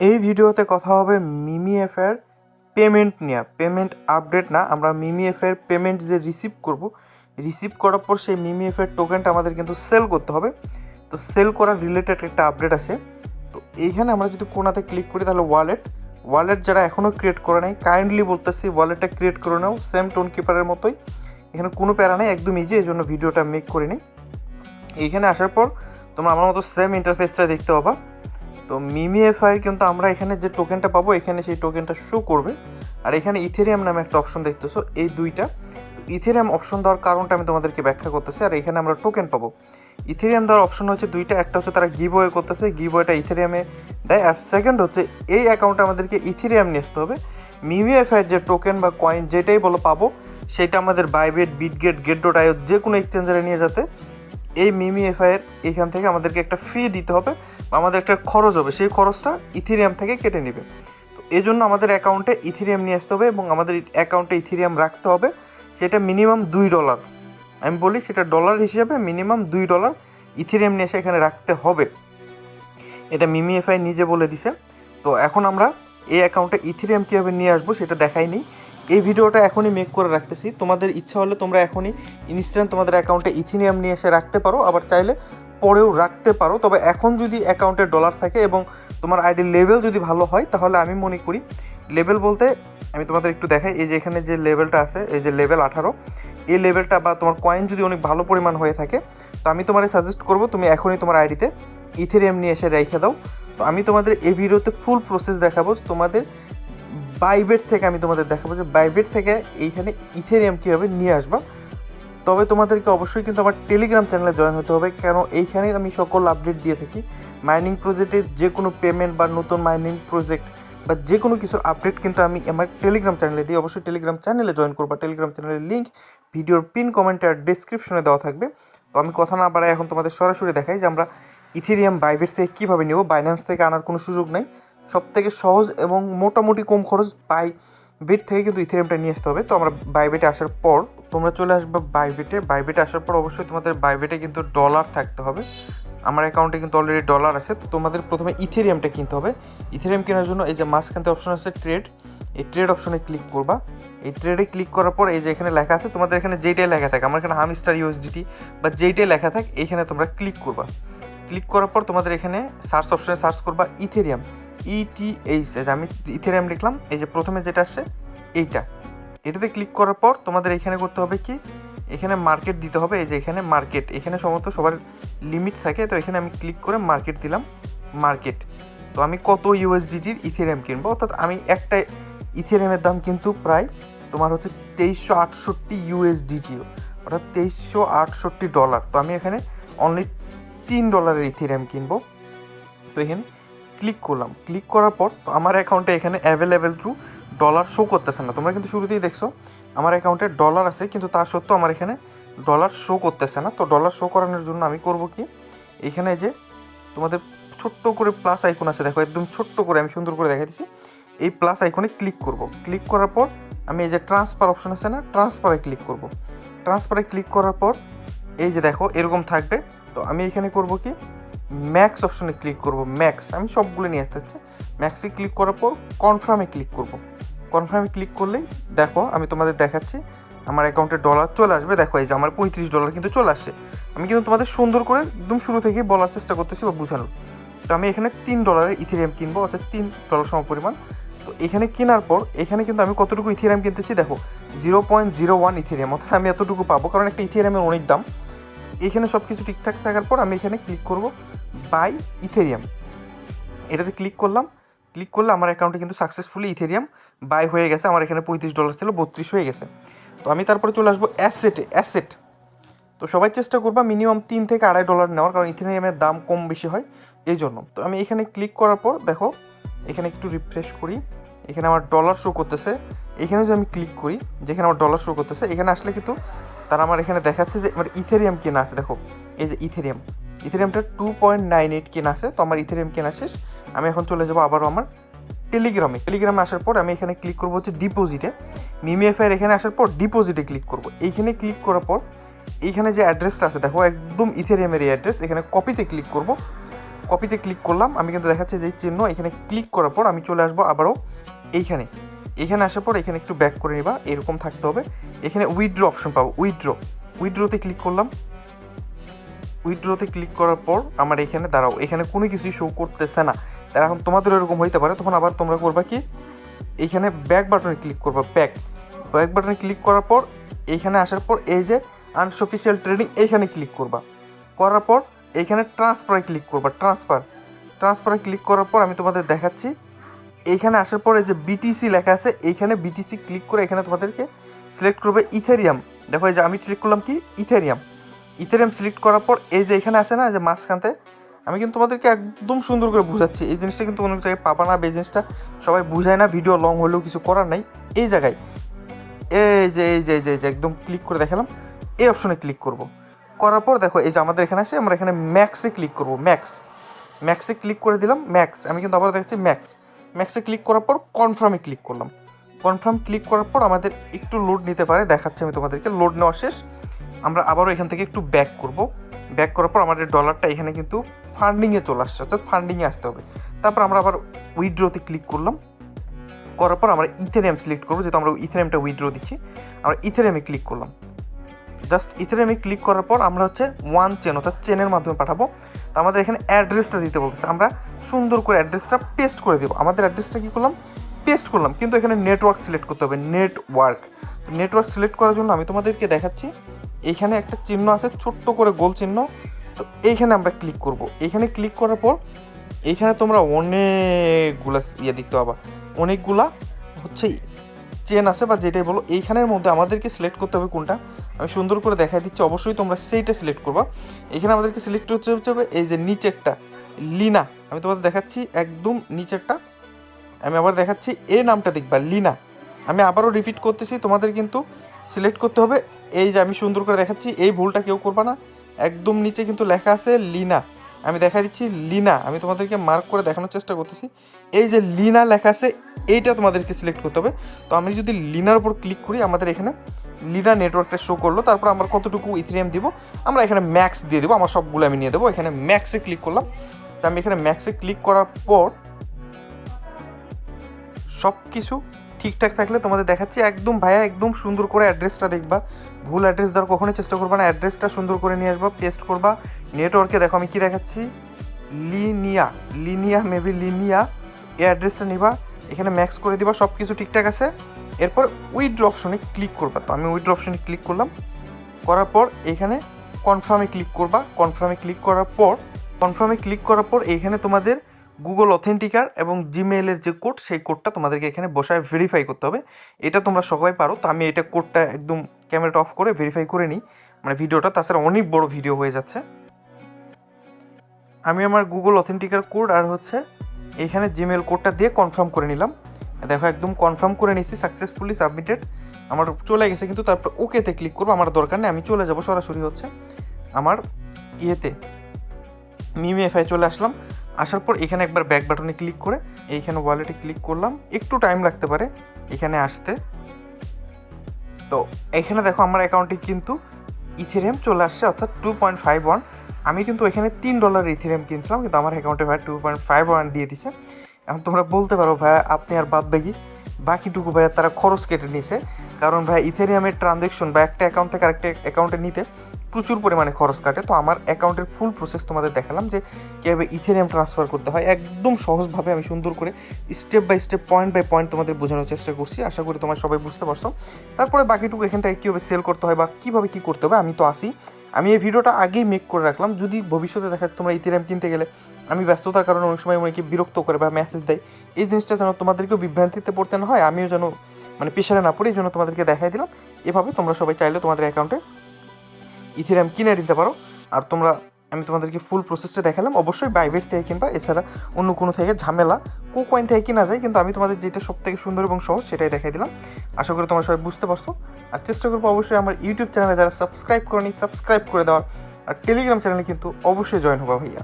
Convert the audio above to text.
এই ভিডিওতে কথা হবে মিমি এফের পেমেন্ট নিয়ে। পেমেন্ট আপডেট না, আমরা মিমি এফের পেমেন্ট যে রিসিভ করব রিসিভ করার পর সেই মিমি এফের টোকেনটা আমাদের কিন্তু সেল করতে হবে। তো সেল করার রিলেটেড একটা আপডেট আছে। তো এইখানে আমরা যদি কোনাতে ক্লিক করি তাহলে ওয়ালেট ওয়ালেট যারা এখনও ক্রিয়েট করে নাই কাইন্ডলি বলতেছি ওয়ালেটটা ক্রিয়েট করে নাও সেম টোন কিপারের মতোই। এখানে কোনো প্যারা নেই, একদম ইজি এই জন্য ভিডিওটা মেক করে নিই এইখানে আসার পর তোমরা আমার মতো সেম ইন্টারফেসটা দেখতে পাবা। তো মিমি এফআইয়ের কিন্তু আমরা এখানে যে টোকেনটা পাবো, এখানে সেই টোকেনটা শো করবে। আর এখানে ইথেরিয়াম নামে একটা অপশন দেখতেছো, এই দুইটা। ইথেরিয়াম অপশন দেওয়ার কারণটা আমি তোমাদেরকে ব্যাখ্যা করতেছি, আর এখানে আমরা টোকেন পাবো। ইথেরিয়াম দেওয়ার অপশন হচ্ছে দুইটা, একটা হচ্ছে তারা গিভ ওয়ে করতেছে গিভ ওয়েটা ইথেরিয়ামে দেয়। আর সেকেন্ড হচ্ছে, এই অ্যাকাউন্টে আমাদেরকে ইথেরিয়াম নিয়ে আসতে হবে। মিমি এফআইয়ের যে টোকেন বা কয়েন যেটাই বলো পাবো, সেটা আমাদের Bybit Bitget gate dot I O যে কোনো এক্সচেঞ্জারে নিয়ে যাতে এই মিমি এফআইয়ের এখান থেকে আমাদেরকে একটা ফি দিতে হবে। আমাদের একটা খরচ হবে, সেই খরচটা ইথিরিয়াম থেকে কেটে নেবে। তো এই জন্য আমাদের অ্যাকাউন্টে ইথিরিয়াম নিয়ে আসতে হবে এবং আমাদের অ্যাকাউন্টে ইথিরিয়াম রাখতে হবে। সেটা মিনিমাম দুই ডলার আমি বলি সেটা ডলার হিসেবে মিনিমাম দুই ডলার ইথিরিয়াম নিয়ে এসে এখানে রাখতে হবে। এটা মিমি এফআই নিজে বলে দিছে। তো এখন আমরা এই অ্যাকাউন্টে ইথিরিয়াম কীভাবে নিয়ে আসব সেটা দেখাইনি। এই ভিডিওটা এখনই মেক করে রাখতেছি। তোমাদের ইচ্ছা হলে তোমরা এখনই ইনস্ট্যান্ট তোমাদের অ্যাকাউন্টে ইথিনিয়াম নিয়ে এসে রাখতে পারো। আবার চাইলে পরেও রাখতে পারো। তবে এখন যদি অ্যাকাউন্টে ডলার থাকে এবং তোমার আইডি লেভেল যদি ভালো হয়, তাহলে আমি মনে করি লেভেল বলতে আমি তোমাদের একটু দেখাই, এই যে এখানে যে লেভেলটা আছে, এই যে লেভেল আঠারো, এই লেভেলটা বা তোমার কয়েন যদি অনেক ভালো পরিমাণ হয়ে থাকে, তো আমি তোমার সাজেস্ট করব তুমি এখনই তোমার আইডিতে ইথেরিয়াম নিয়ে এসে রেখে দাও। তো আমি তোমাদের এই ভিডিওতে ফুল প্রসেস দেখাবো, তোমাদের বাইবেট থেকে আমি তোমাদের দেখাবো যে বাইবেট থেকে এইখানে ইথেরিয়াম কীভাবে নিয়ে আসবা। তবে তোমাদেরকে অবশ্যই কিন্তু আমার টেলিগ্রাম চ্যানেলে জয়েন হতে হবে। কেন? এইখানেই আমি সকল আপডেট দিয়ে থাকি। মাইনিং প্রজেক্টের যে কোনো পেমেন্ট বা নতুন মাইনিং প্রজেক্ট বা যে কোনো কিছুর আপডেট কিন্তু আমি আমার টেলিগ্রাম চ্যানেলে দিই। অবশ্যই টেলিগ্রাম চ্যানেলে জয়েন করবা। টেলিগ্রাম চ্যানেলের লিঙ্ক ভিডিওর পিন কমেন্টে আর ডিসক্রিপশনে দেওয়া থাকবে। তো আমি কথা না বাড়াই এখন তোমাদের সরাসরি দেখাই যে আমরা ইথেরিয়াম বাইবেট থেকে কীভাবে নেব। বাইন্যান্স থেকে আনার কোনো সুযোগ নেই। সব থেকে সহজ এবং মোটামুটি কম খরচ বাই বেট থেকে কিন্তু ইথেরিয়ামটা নিয়ে আসতে হবে। তো আমরা বাইবেটে আসার পর তোমরা চলে আসবে বাইবেটে বাইবেটে আসার পর অবশ্যই তোমাদের বাইবেটে কিন্তু ডলার থাকতে হবে। আমার অ্যাকাউন্টে কিন্তু অলরেডি ডলার আছে। তো তোমাদের প্রথমে ইথেরিয়ামটা কিনতে হবে। ইথেরিয়াম কেনার জন্য এই যে মাঝখানতে অপশন আছে ট্রেড এই ট্রেড অপশনে ক্লিক করবা। এই ট্রেডে ক্লিক করার পর এই যে এখানে লেখা আছে, তোমাদের এখানে যেইটাই লেখা থাকে, আমার এখানে হামিস্টার ইউএসডিটি বা যেইটাই লেখা থাকে, এইখানে তোমরা ক্লিক করবা। ক্লিক করার পর তোমাদের এখানে সার্চ অপশনে সার্চ করবা ইথেরিয়াম ইটিএইচ আমি ইথেরিয়াম লিখলাম, এই যে প্রথমে যেটা আসছে, এইটা। এটাতে ক্লিক করার পর তোমাদের এখানে করতে হবে কি? এখানে মার্কেট দিতে হবে, এই যে এখানে মার্কেট এখানে সমস্ত সবার লিমিট থাকে, তো এখানে আমি ক্লিক করে মার্কেট দিলাম মার্কেট তো আমি কত ইউএসডিটির ইথেরিয়াম কিনবো? অর্থাৎ আমি একটা ইথেরিয়ামের দাম কিন্তু প্রায় তোমার হচ্ছে তেইশশো আটষট্টি ইউএসডিটিও অর্থাৎ তেইশশো আটষট্টি ডলার তো আমি এখানে অনলি তিন ডলারের ইথেরিয়াম কিনবো। তো এখানে ক্লিক করলাম। ক্লিক করার পর তো আমার অ্যাকাউন্টে এখানে অ্যাভেলেবেল থ্রু ডলার শো করতেছে না। তোমরা কিন্তু শুরুতেই দেখছ, আমার অ্যাকাউন্টে ডলার আছে, কিন্তু তার সত্ত্বেও আমার এখানে ডলার শো করতেছে না। তো ডলার শো করানোর জন্য আমি করব কি, এখানে যে তোমাদের ছোট্ট করে প্লাস আইকন আছে, দেখো একদম ছোট্ট করে আমি সুন্দর করে দেখাই দিচ্ছি এই প্লাস আইকনে ক্লিক করব। ক্লিক করার পর আমি এই যে ট্রান্সফার অপশন আছে না ট্রান্সফারে ক্লিক করব। ট্রান্সফারে ক্লিক করার পর এই যে দেখো, এরকম থাকবে। তো আমি এখানে করব কি ম্যাক্স অপশনে ক্লিক করব ম্যাক্স আমি সবগুলো নিয়ে আসতে হচ্ছে ম্যাক্সে ক্লিক করার পর কনফার্মে ক্লিক করব। কনফার্মে ক্লিক করলেই দেখো, আমি তোমাদের দেখাচ্ছি, আমার অ্যাকাউন্টে ডলার চলে আসবে। দেখো, এই যে আমার পঁয়ত্রিশ ডলার কিন্তু চলে আসে। আমি কিন্তু তোমাদের সুন্দর করে একদম শুরু থেকেই বলার চেষ্টা করতেছি বা বোঝানোর। তো আমি এখানে তিন ডলারের ইথিরিয়াম কিনবো, অর্থাৎ তিন ডলার সম পরিমাণ তো এখানে কেনার পর, এখানে কিন্তু আমি কতটুকু ইথিরিয়াম কিনতেছি, দেখো zero point zero one Ethereum অর্থাৎ আমি এতটুকু পাবো, কারণ একটা ইথিরিয়ামের অনেক দাম। এখানে সব কিছু ঠিকঠাক থাকার পর আমি এখানে ক্লিক করব। Buy Ethereum. এটাতে ক্লিক করলাম। ক্লিক করলে আমার অ্যাকাউন্টে কিন্তু সাকসেসফুলি ইথেরিয়াম বাই হয়ে গেছে। আমার এখানে পঁয়ত্রিশ ডলার ছিল, বত্রিশ হয়ে গেছে। তো আমি তারপরে চলে আসব অ্যাসেটে অ্যাসেট তো সবাই চেষ্টা করবা মিনিমাম তিন থেকে আড়াই ডলার নেওয়ার, কারণ ইথেরিয়ামের দাম কম বেশি হয় এই জন্য তো আমি এখানে ক্লিক করার পর, দেখো, এখানে একটু রিফ্রেশ করি। এখানে আমার ডলার শো করতেছে। এখানে যদি আমি ক্লিক করি, যেখানে আমার ডলার শো করতেছে, এখানে আসলে কিন্তু তারা আমার এখানে দেখাচ্ছে যে আমার ইথেরিয়াম কেনা আছে। দেখো, এই যে ইথেরিয়াম। ইথেরিয়ামটা টু পয়েন্ট নাইন এইট কেনা আছে, তো আমার ইথেরিয়াম কেনা শেষ। আমি এখন চলে যাব আবারও আমার টেলিগ্রামে। টেলিগ্রামে আসার পর আমি এখানে ক্লিক করব হচ্ছে ডিপোজিটে মিমিএফআইয়ের এখানে আসার পর ডিপোজিটে ক্লিক করব। এইখানে ক্লিক করার পর এইখানে যে অ্যাড্রেসটা আছে, দেখো একদম ইথেরিয়ামের এই অ্যাড্রেস এখানে কপিতে ক্লিক করব। কপিতে ক্লিক করলাম, আমি কিন্তু দেখাচ্ছি যে চিহ্ন, এখানে ক্লিক করার পর আমি চলে আসব আবারও এইখানে। এখানে আসার পর এখানে একটু ব্যাক করে নিবা, এরকম থাকতে হবে। এখানে উইথড্র অপশন পাবো উইথড্র উইথড্রতে ক্লিক করলাম। উইথড্রতে ক্লিক করার পর আমার এখানে, দাঁড়াও, এখানে কোনো কিছুই শো করতেছে না। তার এখন তোমাদের এরকম হইতে পারে, তখন আবার তোমরা করবা কি? এইখানে ব্যাক বাটনে ক্লিক করবা ব্যাক ব্যাক বাটনে ক্লিক করার পর এইখানে আসার পর এই যে আনসফিসিয়াল ট্রেডিং এইখানে ক্লিক করবা। করার পর এইখানে ট্রান্সফারে ক্লিক করবা ট্রান্সফার ট্রান্সফারে ক্লিক করার পর আমি তোমাদের দেখাচ্ছি এইখানে আসার পর এই যে বিটিসি লেখা আছে, এইখানে বিটিসি ক্লিক করে এখানে তোমাদেরকে সিলেক্ট করবে ইথেরিয়াম দেখো এই যে আমি সিলেক্ট করলাম কি? ইথেরিয়াম ইথেরিয়াম সিলেক্ট করার পর এই যে এখানে আছে না যে মাঝখানতে, আমি কিন্তু তোমাদেরকে একদম সুন্দর করে বুঝাচ্ছি। এই জিনিসটা কিন্তু কোনো জায়গায় পাবা না, এই জিনিসটা সবাই বুঝায় না ভিডিও লং হলেও কিছু করার নাই। এই জায়গায়, এই যে এই যে এই যে একদম ক্লিক করে দেখালাম। এই অপশনে ক্লিক করব। করার পর দেখো, এই যে আমাদের এখানে আসে আমরা এখানে ম্যাক্সে ক্লিক করব ম্যাক্স ম্যাক্সে ক্লিক করে দিলাম ম্যাক্স আমি কিন্তু আবার দেখাচ্ছি ম্যাক্স ম্যাক্সে ক্লিক করার পর কনফার্মে ক্লিক করলাম। কনফার্ম ক্লিক করার পর আমাদের একটু লোড নিতে পারে, দেখাচ্ছে আমি তোমাদেরকে লোড নেওয়া শেষ। আমরা আবারও এখান থেকে একটু ব্যাক করব। ব্যাক করার পর আমাদের ডলারটা এখানে কিন্তু ফান্ডিংয়ে চলে আসছে, অর্থাৎ ফান্ডিংয়ে আসতে হবে। তারপর আমরা আবার উইথড্রোতে ক্লিক করলাম। করার পর আমরা ইথেরিয়াম সিলেক্ট করব, যেহেতু আমরা ইথেরিয়ামটা উইথড্র দিচ্ছি। আমরা ইথেরিয়ামে ক্লিক করলাম। জাস্ট ইথেরিয়ামে ক্লিক করার পর আমরা হচ্ছে ওয়ান চেন অর্থাৎ চেনের মাধ্যমে পাঠাবো। তো আমাদের এখানে অ্যাড্রেসটা দিতে বলতেছে। আমরা সুন্দর করে অ্যাড্রেসটা পেস্ট করে দেবো। আমাদের অ্যাড্রেসটা কী করলাম? পেস্ট করলাম। কিন্তু এখানে নেটওয়ার্ক সিলেক্ট করতে হবে নেটওয়ার্ক নেটওয়ার্ক সিলেক্ট করার জন্য আমি তোমাদেরকে দেখাচ্ছি। এইখানে একটা চিহ্ন আছে, ছোট্ট করে গোল চিহ্ন। তো এইখানে আমরা ক্লিক করব। এইখানে ক্লিক করার পর, এইখানে তোমরা অনেকগুলা ইয়ে দেখতে পাবা। অনেকগুলা হচ্ছে চেন আছে বা যেটাই বলো, এইখানের মধ্যে আমাদেরকে সিলেক্ট করতে হবে কোনটা। আমি সুন্দর করে দেখাই দিচ্ছি, অবশ্যই তোমরা সেইটা সিলেক্ট করবা। এখানে আমাদেরকে সিলেক্ট করতে হবে এই যে নিচেরটা, লিনা। আমি তোমাদের দেখাচ্ছি, একদম নিচেরটা। আমি আবার দেখাচ্ছি, এ নামটা দেখবা, লিনা। আমি আবারও রিপিট করতেছি, তোমাদের কিন্তু সিলেক্ট করতে হবে। এই যে আমি সুন্দর করে দেখাচ্ছি, এই ভুলটা কেউ করবে না। একদম নিচে কিন্তু লেখা আছে লিনা। আমি দেখা দিচ্ছি লিনা। আমি তোমাদেরকে মার্ক করে দেখানোর চেষ্টা করতেছি। এই যে লিনা লেখা আছে, এইটা তোমাদেরকে সিলেক্ট করতে হবে। তো আমি যদি লিনার উপর ক্লিক করি, আমাদের এখানে লিনা নেটওয়ার্কটা শো করল। তারপর আমার কতটুকু ইথিরিয়াম দিব? আমরা এখানে ম্যাক্স দিয়ে দেবো। আমার সবগুলো আমি নিয়ে দেবো। এখানে ম্যাক্সে ক্লিক করলাম। তো আমি এখানে ম্যাক্সে ক্লিক করার পর সব কিছু ঠিকঠাক থাকলে তোমাদের দেখাচ্ছি। একদম ভাইয়া, একদম সুন্দর করে অ্যাড্রেসটা দেখবা। ভুল অ্যাড্রেস দেওয়ার কখনোই চেষ্টা করবা না। অ্যাড্রেসটা সুন্দর করে নিয়ে আসবা পেস্ট করবা। নেটওয়ার্কে দেখো আমি কী দেখাচ্ছি? লিনিয়া লিনিয়া মেবি লিনিয়া এই অ্যাড্রেসটা নিবা। এখানে ম্যাক্স করে দিবা সব কিছু ঠিকঠাক আছে। এরপর উইথড্র অপশনে ক্লিক করবা তো। আমি উইথড্র অপশনে ক্লিক করলাম। করার পর এখানে কনফার্মে ক্লিক করবা। কনফার্মে ক্লিক করার পর কনফার্মে ক্লিক করার পর এখানে তোমাদের গুগল অথেন্টিকার এবং জিমেইলের যে কোড সেই কোডটা তোমাদেরকে এখানে বসায় ভেরিফাই করতে হবে। এটা তোমরা সবাই পারো। তো আমি এটা কোডটা একদম ক্যামেরাটা অফ করে ভেরিফাই করে নিই। মানে ভিডিওটা, তাছাড়া অনেক বড় ভিডিও হয়ে যাচ্ছে। আমি আমার গুগল অথেন্টিকার কোড আর হচ্ছে এখানে জিমেল কোডটা দিয়ে কনফার্ম করে নিলাম। দেখো, একদম কনফার্ম করে নিয়েছি সাকসেসফুলি সাবমিটেড আমার চলে গেছে, কিন্তু তারপর ওকেতে ক্লিক করব, আমার দরকার নেই, আমি চলে যাব সরাসরি হচ্ছে আমার ইয়েতে মিমি এফআই চলে আসলাম। আসার পর এখানে একবার ব্যাক বাটনে ক্লিক করে এইখানে ওয়ালেটে ক্লিক করলাম। একটু টাইম লাগতে পারে এখানে আসতে। তো এখানে দেখো আমার অ্যাকাউন্টে কিন্তু ইথেরিয়াম চলে আসছে, অর্থাৎ টু পয়েন্ট ফাইভ ওয়ান আমি কিন্তু এখানে তিন ডলার ইথেরিয়াম কিনছিলাম, কিন্তু আমার অ্যাকাউন্টে ভাই টু পয়েন্ট ফাইভ ওয়ান দিয়ে দিছে। এখন তোমরা বলতে পারো ভাইয়া, আপনি আর বাদ বাকি, বাকিটুকু ভাইয়া তারা খরচ কেটে নিছে। কারণ ভাই ইথেরিয়ামের ট্রানজ্যাকশন বা একটা অ্যাকাউন্ট থেকে আরেকটা অ্যাকাউন্টে নিতে প্রচুর পরিমাণে খরচ কাটে। তো আমার অ্যাকাউন্টের ফুল প্রসেস তোমাদের দেখালাম যে কীভাবে ইথেরিয়াম ট্রান্সফার করতে হয়। একদম সহজভাবে আমি সুন্দর করে step by step point by point তোমাদের বোঝানোর চেষ্টা করছি। আশা করি তোমার সবাই বুঝতে পারছ। তারপরে বাকিটুকু এখান থেকে কীভাবে সেল করতে হয় বা কীভাবে কী করতে হবে, আমি তো আসি। আমি এই ভিডিওটা আগেই মেক করে রাখলাম। যদি ভবিষ্যতে দেখা তোমরা ইথেরিয়াম কিনতে গেলে আমি ব্যস্ততার কারণে অনেক সময় অনেকে বিরক্ত করে বা মেসেজ দেয়। এই জিনিসটা যেন তোমাদেরকেও বিভ্রান্তিতে পড়তে না হয়, আমিও যেন মানে প্রেশারে না পড়ি, এই জন্য তোমাদেরকে দেখাই দিলাম। এভাবে তোমরা সবাই চাইলে তোমাদের অ্যাকাউন্টে ইথেরিয়াম কিনে নিতে পারো। আর তোমরা, আমি তোমাদেরকে ফুল প্রসেসটা দেখালাম। অবশ্যই বাইবেট থেকে কিনবা, এছাড়া অন্য কোনো থেকে ঝামেলা। কো কয়েন থেকে কিনা যায়, কিন্তু আমি তোমাদের যেটা সব থেকে সুন্দর এবং সহজ সেটাই দেখাই দিলাম। আশা করি তোমরা সবাই বুঝতে পারছ। আর চেষ্টা করব অবশ্যই আমার ইউটিউব চ্যানেলে যারা সাবস্ক্রাইব করেনি সাবস্ক্রাইব করে দেওয়ার। আর টেলিগ্রাম চ্যানেলে কিন্তু অবশ্যই জয়েন হবা ভাইয়া।